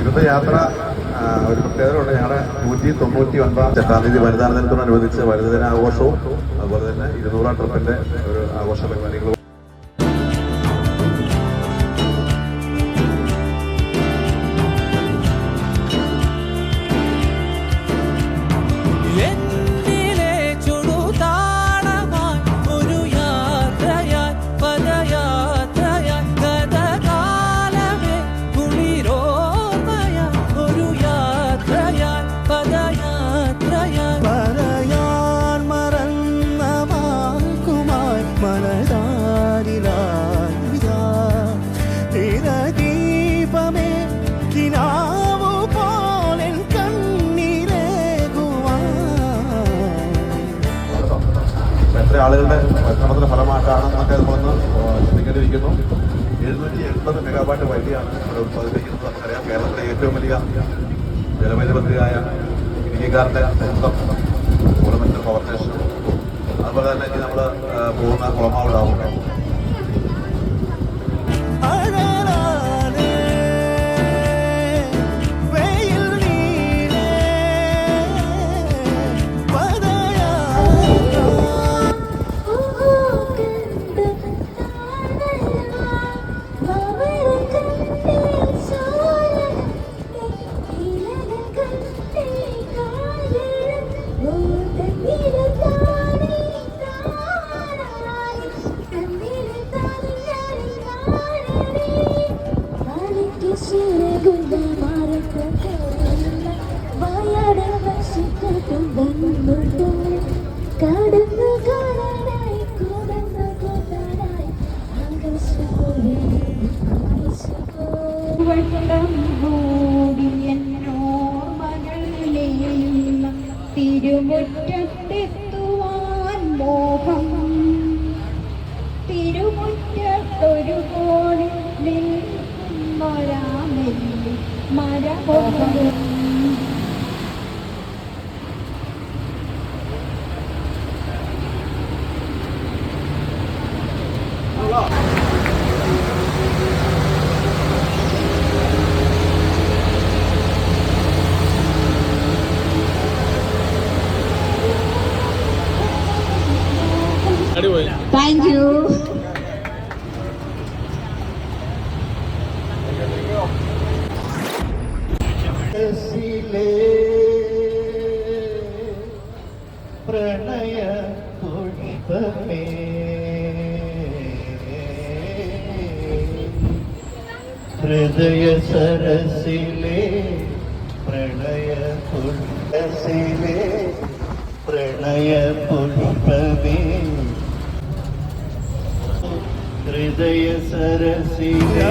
ഇന്നത്തെ യാത്ര ഒരു പ്രത്യേകതയുണ്ട് ഞങ്ങളുടെ നൂറ്റി തൊണ്ണൂറ്റി ഒൻപതാം എട്ടാം തീയതി വനിതാ ദിനത്തോടനുബന്ധിച്ച് വനിതാ ദിനാഘോഷവും അതുപോലെ തന്നെ ഇരുന്നൂറാം ട്രിപ്പിന്റെ ഒരു ആഘോഷ പരിപാടികളും ആളുകളുടെ പരിശ്രമത്തിന്റെ ഫലമായിട്ടാണ് എന്നൊക്കെ നമ്മളൊന്ന് ചിന്തിക്കേണ്ടിയിരിക്കുന്നു എഴുന്നൂറ്റി എൺപത് മെഗാവാട്ട് വൈദ്യുതിയാണ് ഇവിടെ ഉത്പാദിപ്പിക്കുന്നത്. നമുക്കറിയാം കേരളത്തിലെ ഏറ്റവും വലിയ ജലവൈദ്യുത പദ്ധതിയായ ഇന്ത്യക്കാരുടെ സ്വന്തം മൂലമറ്റർ പവർ സ്റ്റേഷൻ അതുപോലെ തന്നെ നമ്മൾ പോകുന്ന കുളമാവ് ഡാമുണ്ട്. തിരുമുറ്റത്തെത്തുവാൻ മോഹം. തിരുമുറ്റത്തൊരു കോണിൽ മരാമെല്ലി माझ्या ഹൃദയ സരസിലെ പ്രണയ പുഷ്പസിലെ പ്രണയ പുഷ്പമേ ഹൃദയ സരസിലെ.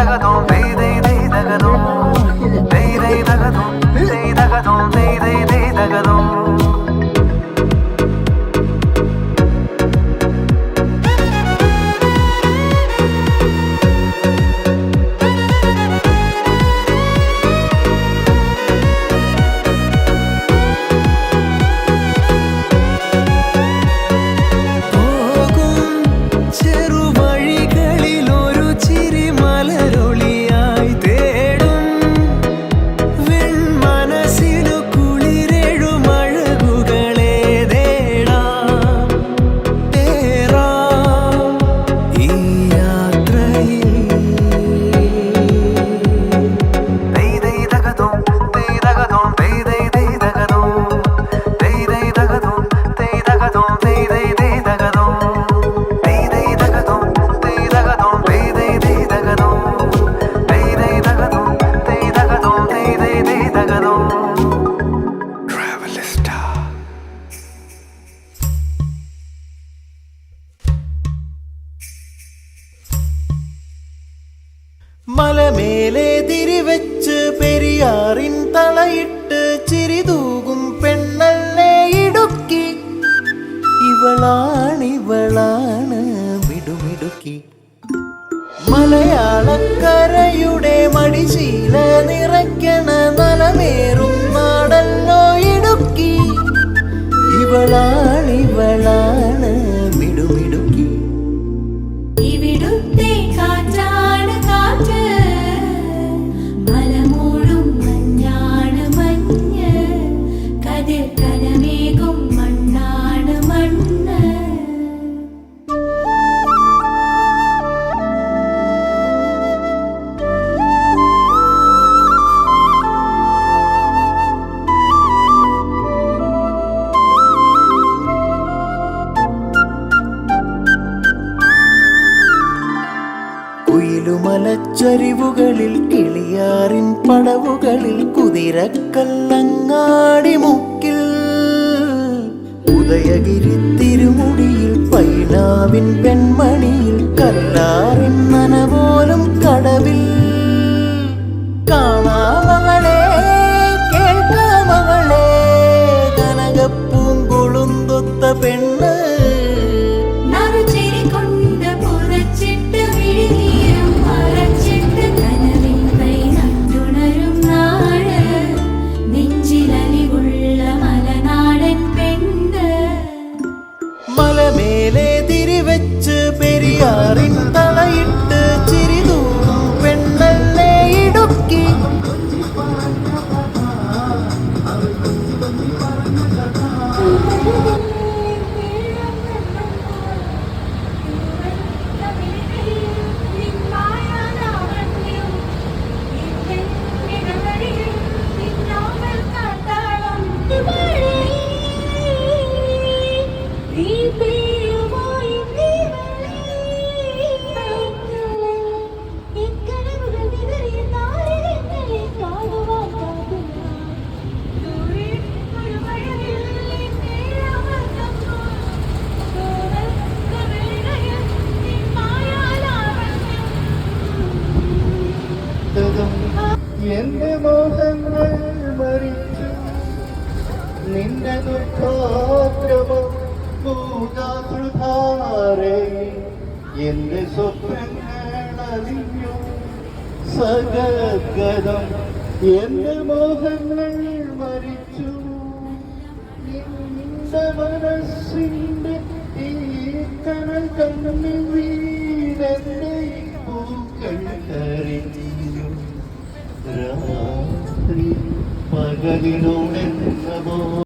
ദഗദോം ദൈ ദൈ ദൈ ദഗദോം ദൈ ദൈ ദഗദോം இவளாள் இவளாள் കുയിലുമലച്ചരിവുകളിൽ കിളിയാറിൻ പടവുകളിൽ കുതിരക്കല്ലങ്ങാടി മുക്കിൽ. ഉദയഗിരി തിരുമുടിയിൽ പൈനാവിൻ പെൺമണിയിൽ കല്ലാറിൻ നനപോലും കടവിൽ. പൂജാസുധാരേ എന്റെ സ്വപ്നങ്ങളറിഞ്ഞു? അറിഞ്ഞു എന്റെ മോഹങ്ങൾ മരിച്ചു. മനസ്സിന്റെ ഈ കനൽ കണ്ണി വീരന്റെ പൂക്കൾ കരിഞ്ഞു. രാത്രി പകലിനോടെന്നോ